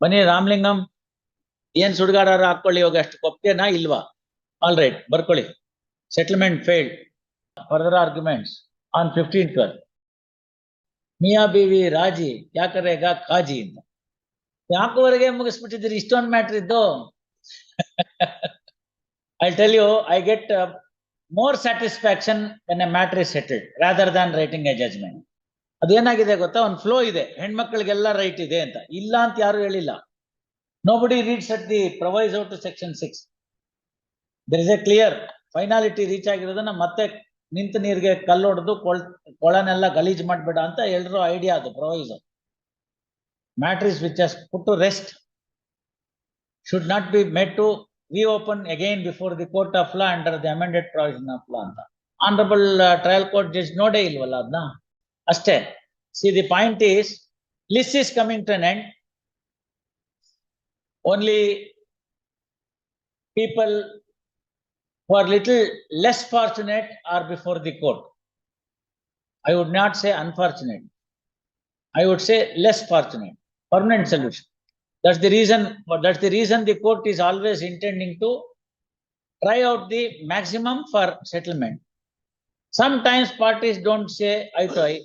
ಬನ್ನಿ ರಾಮಲಿಂಗಂ ಏನ್ ಸುಡ್ಗಾಡ ಹಾಕೊಳ್ಳಿ ಇವಾಗ ಅಷ್ಟು ಒಪ್ಗೆನಾ ಇಲ್ವಾ ಆಲ್ ರೈಟ್ ಬರ್ಕೊಳ್ಳಿ settlement failed further arguments on fifteen twelve Miya B V ರಾಜಿ ಯಾಕರೇಗ ಕಾಜಿ ಅಂತ ಯಾಕುವರೆಗೆ ಮುಗಿಸ್ಬಿಟ್ಟಿದ್ದೀರಿ ಇಷ್ಟೊಂದು ಮ್ಯಾಟ್ರ್ ಇದ್ದು I tell you I get more satisfaction when a matter is settled rather than writing a judgement ಅದೇನಾಗಿದೆ ಗೊತ್ತಾ? ಒಂದು ಫ್ಲೋ ಇದೆ. ಹೆಣ್ಮಕ್ಳಿಗೆಲ್ಲ ರೈಟ್ ಇದೆ ಅಂತ. ಇಲ್ಲ ಅಂತ ಯಾರು ಹೇಳಿಲ್ಲ. Nobody reads at the proviso out section six there is a clear finality reach ಆಗಿರೋದನ್ನ ಮತ್ತೆ ನಿಂತ ನೀರಿಗೆ ಕಲ್ಲೊಡೆದು ಕೊಳ್, ಕೊಳನೆಲ್ಲ ಗಲೀಜ್ ಮಾಡ್ಬೇಡ ಅಂತ ಎಲ್ರು ಐಡಿಯಾ ಅದು proviso matters which has put to rest should not be made to be open again before the court of law under the amended provision of law ಅಂತ. Honourable trial court judge ನೋಡೇ ಇಲ್ವಲ್ಲ ಅದನ್ನ ಅಷ್ಟೇ see the point is list is coming to end only people who are little less fortunate are before the court. I would not say unfortunate. I would say less fortunate, permanent solution. That's the reason, but that's the reason the court is always intending to try out the maximum for settlement. Sometimes parties don't say eye to eye.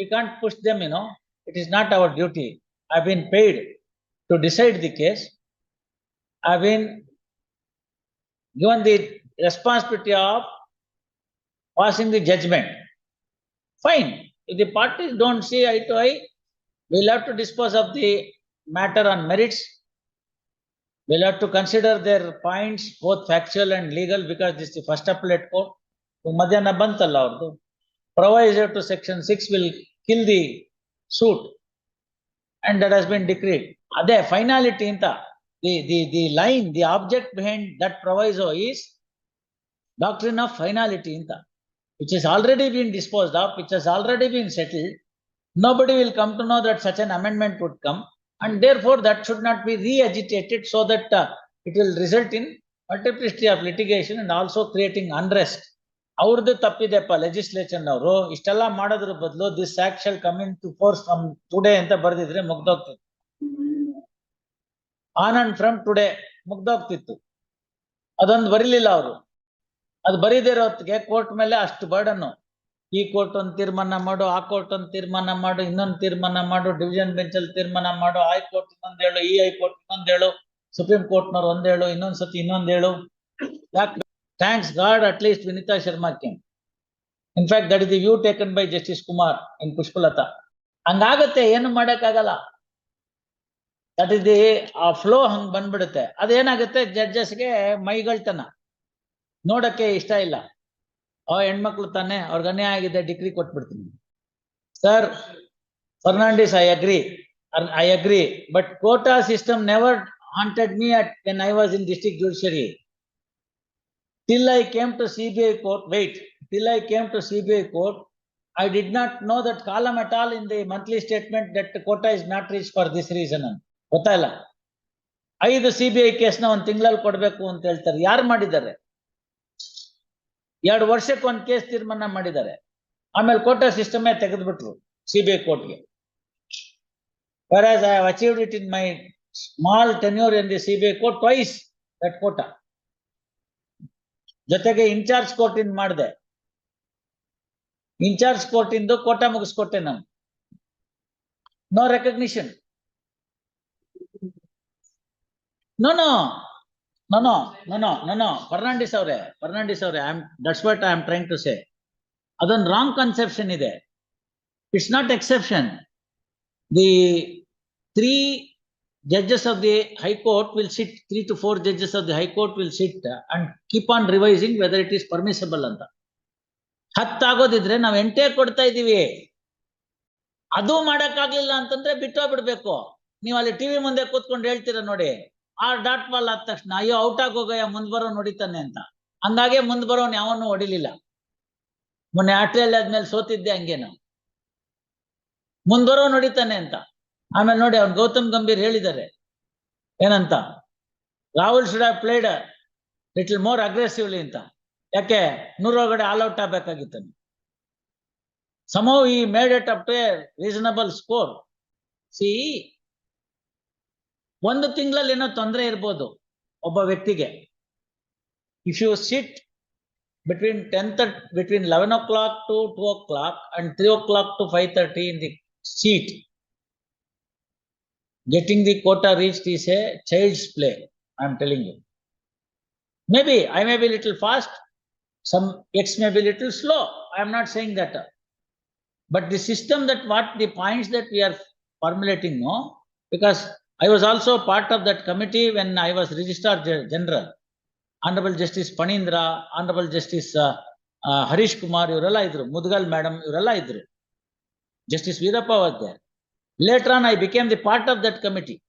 We can't push them, you know. It is not our duty. I've been paid to decide the case. I've been given the responsibility of passing the judgment. Fine. If the parties don't see eye to eye, we'll have to dispose of the matter on merits. We'll have to consider their points, both factual and legal, because this is the first appellate court. ಮಧ್ಯಾಹ್ನ ಬಂತಲ್ಲ ಅವ್ರದ್ದು proviso to section six will kill the suit and that has been decreed. Ade finality in The, the, the line, the object behind that proviso is doctrine of finality in the, which has already been disposed of, which has already been settled. Nobody will come to know that such an amendment would come and therefore that should not be re-agitated so that uh, it will result in multiplicity of litigation and also creating unrest ಅವ್ರದ್ದು ತಪ್ಪಿದೆಪ್ಪ legislation ಅವರು. ಇಷ್ಟೆಲ್ಲ ಮಾಡೋದ್ರ ಬದಲು this act coming to force from today ಅಂತ ಬರ್ದಿದ್ರೆ ಮುಗ್ದೋಗ್ತಿತ್ತು on and from today ಮುಗ್ದೋಗ್ತಿತ್ತು. ಅದೊಂದು ಬರೀಲಿಲ್ಲ ಅವರು. ಅದು ಬರೀದಿರೋ ಹೊತ್ತಿಗೆ ಕೋರ್ಟ್ ಮೇಲೆ ಅಷ್ಟು ಬರ್ಡನ್ನು ಈ ಕೋರ್ಟ್ ಒಂದು ತೀರ್ಮಾನ ಮಾಡು, ಆ ಕೋರ್ಟ್ ಒಂದು ತೀರ್ಮಾನ ಮಾಡು, ಇನ್ನೊಂದು ತೀರ್ಮಾನ ಮಾಡು ಡಿವಿಷನ್ ಬೆಂಚ್ ಅಲ್ಲಿ ತೀರ್ಮಾನ ಮಾಡು ಹೈಕೋರ್ಟ್ ಒಂದ್ ಹೇಳು, ಈ ಹೈಕೋರ್ಟ್ ಒಂದ್ ಹೇಳು ಸುಪ್ರೀಂ ಕೋರ್ಟ್ನವ್ರು ಒಂದ್ ಹೇಳು, ಇನ್ನೊಂದ್ ಸತಿ ಇನ್ನೊಂದ್ ಹೇಳು. ಯಾಕೆ thanks god at least Vinita Sharma came in fact that is the view taken by justice Kumar in Pushpalata ಹಂಗಾಗತ್ತೆ, ಏನು ಮಾಡೋಕ್ಕಾಗಲ್ಲ. ದಟ್ ಇಸ್ ದಿ ಆ ಫ್ಲೋ ಹಂಗ್ ಬಂದ್ಬಿಡುತ್ತೆ. ಅದೇನಾಗುತ್ತೆ ಜಡ್ಜಸ್ಗೆ ಮೈಗಳ್ತನ. ನೋಡಕ್ಕೆ ಇಷ್ಟ ಇಲ್ಲ. ಆ ಹೆಣ್ಮಕ್ಳು ತಾನೆ, ಅವ್ರಿಗೆ ಅನ್ಯಾಯ ಆಗಿದೆ, ಡಿಗ್ರಿ ಕೊಟ್ಬಿಡ್ತೀನಿ. Sir Fernandes I agree I agree but quota system never haunted me at when I was in district judiciary till I came to CBI court, wait till I came to CBI court, I did not know that column at all in the monthly statement that quota is not reached for this reason ಅಂತ ಗೊತ್ತಾಯಿಲ್ಲ ಐದು CBI case ಐ ಕೇಸ್ನ tinglal kodbeku antu ಅಂತ ಹೇಳ್ತಾರೆ Madidare. ಮಾಡಿದ್ದಾರೆ ಎರಡು ವರ್ಷಕ್ಕೆ case case Madidare. ಮಾಡಿದ್ದಾರೆ quota system ಸಿಸ್ಟಮೇ ತೆಗೆದ್ಬಿಟ್ರು ಸಿ ಬಿ ಐ ಕೋರ್ಟ್ಗೆ whereas I have achieved it in my small tenure in the CBI court twice, that quota. ಜೊತೆಗೆ ಇನ್ಚಾರ್ಜ್ ಕೋರ್ಟ್ ಇಂದ ಮಾಡಿದೆ. In charge court quota quota ಮುಗಿಸ್ಕೊಟ್ಟೆ ನಾನು. No recognition no no no no Fernandes ಅವರೇ ಫರ್ನಾಂಡಿಸ್ ಅವರೇ. I am that's what I am trying to say ಅದೊಂದು wrong conception ಇದೆ. It's not exception the three judges of the high court will sit, three to four judges of the high court will sit and keep on revising whether it is permissible ಅಂತ. ಹತ್ತಾಗೋದಿದ್ರೆ ನಾವು ಎಂಟೇ ಕೊಡ್ತಾ ಇದ್ದೀವಿ. ಅದು ಮಾಡೋಕ್ಕಾಗಲಿಲ್ಲ ಅಂತಂದ್ರೆ ಬಿಟ್ಟೋಗ್ಬಿಡ್ಬೇಕು ನೀವು ಅಲ್ಲಿ ಟಿವಿ ಮುಂದೆ ಕೂತ್ಕೊಂಡು ಹೇಳ್ತೀರ ನೋಡಿ. ಆ ಡಾಟ್ ಬಾಲ್ ಆದ ತಕ್ಷಣ ಅಯ್ಯೋ ಔಟ್ ಆಗೋಗಯ್ಯ, ಮುಂದ್ ಬರೋ ನೋಡಿತಾನೆ ಅಂತ. ಹಂಗಾಗೆ ಮುಂದ್ ಬರೋನ್ ಯಾವನ್ನೂ ಹೊಡಿಲಿಲ್ಲ. ಮೊನ್ನೆ ಆಟ್ರಿಯಲ್ಲಿ ಆದ್ಮೇಲೆ ಸೋತಿದ್ದೆ ಹಂಗೆ ನಾವು ಮುಂದ್ ಬರೋ ನೋಡಿತಾನೆ ಅಂತ. ಆಮೇಲೆ ನೋಡಿ ಅವ್ರು ಗೌತಮ್ ಗಂಭೀರ್ ಹೇಳಿದ್ದಾರೆ. ಏನಂತ? Rahul should have played little more aggressively ಅಂತ. ಯಾಕೆ? ನೂರೊಳಗಡೆ all out ಆಗ್ಬೇಕಾಗಿತ್ತು somehow he made it up to a reasonable score C ಒಂದು ತಿಂಗಳಲ್ಲಿ ಏನೋ ತೊಂದರೆ ಇರ್ಬೋದು ಒಬ್ಬ ವ್ಯಕ್ತಿಗೆ. If you sit between ten thirty between eleven o'clock to two o'clock and three o'clock to five thirty in the seat getting the quota reached is a child's play, I am telling you. Maybe I may be little fast, some X may be little slow, I am not saying that. But the system that what the points that we are formulating, no, because I was also part of that committee when I was Registrar Gen- General. Honorable Justice Panindra, Honorable Justice uh, uh, Harish Kumar, ಇವರೆಲ್ಲ ಇದ್ರು, Mudgal madam ಇವರೆಲ್ಲ ಇದ್ರು. Justice Veerappa was there. Later on, I became the part of that committee.